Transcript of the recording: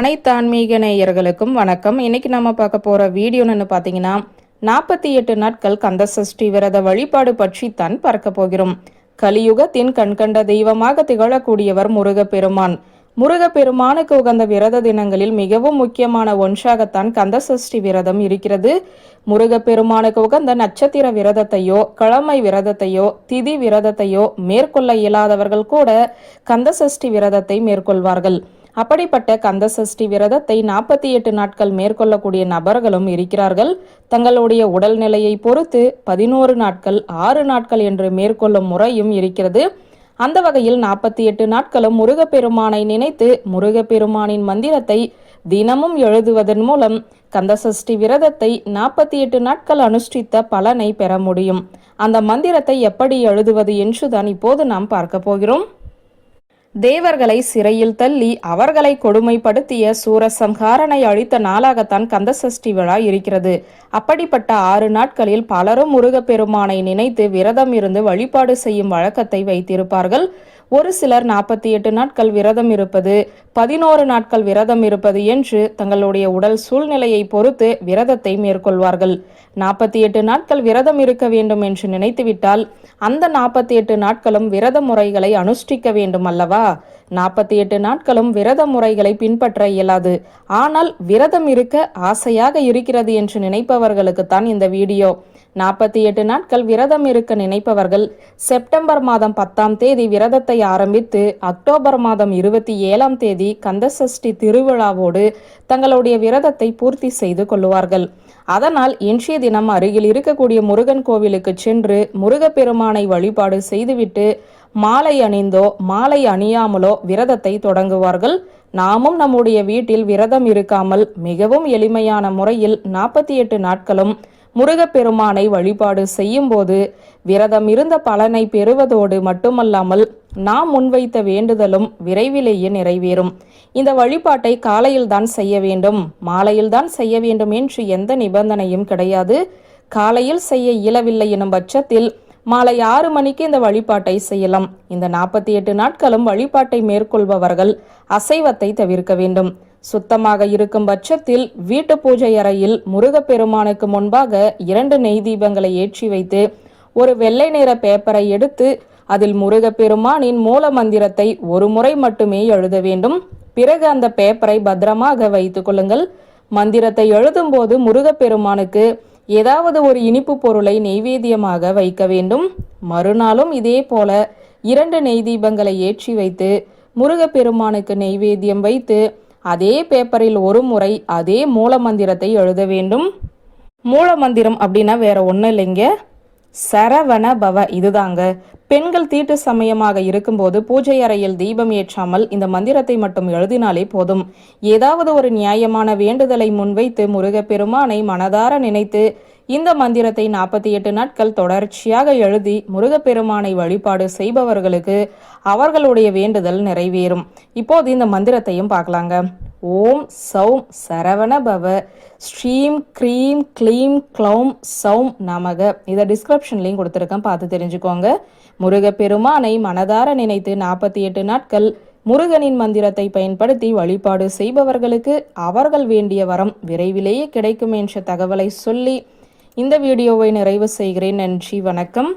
அனைத்து ஆன்மீக நேயர்களுக்கும் வணக்கம். இன்னைக்கு நம்ம பார்க்க போற வீடியோன்னு பார்த்தீங்கன்னா நாற்பத்தி எட்டு நாட்கள் கந்த சஷ்டி விரத வழிபாடு பற்றி தான் பார்க்க போகிறோம். கலியுகத்தின் கண்கண்ட தெய்வமாக திகழக்கூடியவர் முருகப்பெருமான். முருகப்பெருமானுக்கு உகந்த விரத தினங்களில் மிகவும் முக்கியமான ஒன்றாகத்தான் கந்த சஷ்டி விரதம் இருக்கிறது. முருகப்பெருமானுக்கு உகந்த நட்சத்திர விரதத்தையோ கிழமை விரதத்தையோ திதி விரதத்தையோ மேற்கொள்ள இயலாதவர்கள் கூட கந்த சஷ்டி விரதத்தை மேற்கொள்வார்கள். அப்படிப்பட்ட கந்த சஷ்டி விரதத்தை நாற்பத்தி எட்டு நாட்கள் மேற்கொள்ளக்கூடிய நபர்களும் இருக்கிறார்கள். தங்களுடைய உடல்நிலையை பொறுத்து பதினோரு நாட்கள் ஆறு நாட்கள் என்று மேற்கொள்ளும் முறையும் இருக்கிறது. அந்த வகையில் நாற்பத்தி எட்டு நாட்களும் முருகப்பெருமானை நினைத்து முருகப்பெருமானின் மந்திரத்தை தினமும் எழுதுவதன் மூலம் கந்தசஷ்டி விரதத்தை நாற்பத்தி எட்டு நாட்கள் அனுஷ்டித்த பலனை பெற முடியும். அந்த மந்திரத்தை எப்படி எழுதுவது என்றுதான் இப்போது நாம் பார்க்க போகிறோம். தேவர்களை சிறையில் தள்ளி அவர்களை கொடுமைப்படுத்திய சூரசம்ஹாரனை அழித்த நாளாகத்தான் கந்தசஷ்டி விழா இருக்கிறது. அப்படிப்பட்ட ஆறு நாட்களில் பலரும் முருகப்பெருமானை நினைத்து விரதம் இருந்து வழிபாடு செய்யும் வழக்கத்தை வைத்திருப்பார்கள். ஒரு சிலர் நாற்பத்தி எட்டு நாட்கள் விரதம் இருப்பது பதினோரு நாட்கள் விரதம் இருப்பது என்று தங்களுடைய உடல் சூழ்நிலையை பொறுத்து விரதத்தை மேற்கொள்வார்கள். நாற்பத்தி எட்டு நாட்கள் விரதம் இருக்க வேண்டும் என்று நினைத்துவிட்டால் அந்த நாற்பத்தி எட்டு நாட்களும் விரத முறைகளை அனுஷ்டிக்க வேண்டும் அல்லவா? நாற்பத்தி எட்டு நாட்களும் விரத முறைகளை பின்பற்ற இயலாது. ஆனால் விரதம் இருக்க ஆசையாக இருக்கிறது என்று நினைப்பவர்களுக்குத்தான் இந்த வீடியோ. நாற்பத்தி எட்டு நாட்கள் விரதம் இருக்க நினைப்பவர்கள் செப்டம்பர் மாதம் பத்தாம் தேதி விரதத்தை ஆரம்பித்து அக்டோபர் மாதம் இருபத்தி ஏழாம் தேதி கந்தசஷ்டி திருவிழாவோடு தங்களுடைய விரதத்தை பூர்த்தி செய்து கொள்ளுவார்கள். அதனால் இன்றைய தினம் அருகில் இருக்கக்கூடிய முருகன் கோவிலுக்கு சென்று முருகப்பெருமானை வழிபாடு செய்துவிட்டு மாலை அணிந்தோ மாலை அணியாமலோ விரதத்தை தொடங்குவார்கள். நாமும் நம்முடைய வீட்டில் விரதம் இருக்காமல் மிகவும் எளிமையான முறையில் நாற்பத்தி எட்டு நாட்களும் முருகப்பெருமானை வழிபாடு செய்யும்போது விரதம் இருந்த பலனை பெறுவதோடு மட்டுமல்லாமல் நாம் முன்வைத்த வேண்டுதலும் விரைவிலேயே நிறைவேறும். இந்த வழிபாட்டை காலையில் தான் செய்ய வேண்டும். மாலையில்தான் செய்ய வேண்டும் என்று எந்த நிபந்தனையும் கிடையாது. காலையில் செய்ய இயலவில்லை எனும் பட்சத்தில் மாலை ஆறு மணிக்கு இந்த வழிபாட்டை செய்யலாம். இந்த நாற்பத்தி எட்டு நாட்களும் வழிபாட்டை மேற்கொள்பவர்கள் அசைவத்தை தவிர்க்க வேண்டும். சுத்தமாக இருக்கும் பட்சத்தில் வீட்டு பூஜை அறையில் முருகப்பெருமானுக்கு முன்பாக இரண்டு நெய் தீபங்களை ஏற்றி வைத்து ஒரு வெள்ளை நிற பேப்பரை எடுத்து அதில் முருகப்பெருமானின் மூல மந்திரத்தை ஒரு முறை மட்டுமே எழுத வேண்டும். பிறகு அந்த பேப்பரை பத்திரமாக வைத்துக் கொள்ளுங்கள். மந்திரத்தை எழுதும்போது முருகப்பெருமானுக்கு ஏதாவது ஒரு இனிப்பு பொருளை நெய்வேத்தியமாக வைக்க வேண்டும். மறுநாளும் இதே போல இரண்டு நெய் தீபங்களை ஏற்றி வைத்து முருகப்பெருமானுக்கு நெய்வேத்தியம் வைத்து அதே பேப்பரில் ஒரு முறை அதே மூல மந்திரத்தை எழுத வேண்டும். மூல மந்திரம் அப்படின்னா வேற ஒன்றும் இல்லைங்க. சரவண பவ இதுதாங்க. பெண்கள் தீட்டு சமயமாக இருக்கும்போது பூஜை அறையில் தீபம் ஏற்றாமல் இந்த மந்திரத்தை மட்டும் எழுதினாலே போதும். ஏதாவது ஒரு நியாயமான வேண்டுதலை முன்வைத்து முருகப்பெருமானை மனதார நினைத்து இந்த மந்திரத்தை நாற்பத்தி எட்டு நாட்கள் தொடர்ச்சியாக எழுதி முருகப்பெருமானை வழிபாடு செய்பவர்களுக்கு அவர்களுடைய வேண்டுதல் நிறைவேறும். இப்போது இந்த மந்திரத்தையும் பார்க்கலாங்க. ஓம் சௌம் சரவண பவ ஸ்ரீம் க்ரீம் க்ளீம் க்ளௌம் சௌம் நமக. இதை டிஸ்கிரிப்ஷன்லையும் கொடுத்துருக்கேன். பார்த்து தெரிஞ்சுக்கோங்க. முருகப்பெருமானை மனதார நினைத்து நாற்பத்தி எட்டு நாட்கள் முருகனின் மந்திரத்தை பயன்படுத்தி வழிபாடு செய்பவர்களுக்கு அவர்கள் வேண்டிய வரம் விரைவிலேயே கிடைக்கும் என்ற தகவலை சொல்லி இந்த வீடியோவை நிறைவு செய்கிறேன். நன்றி வணக்கம்.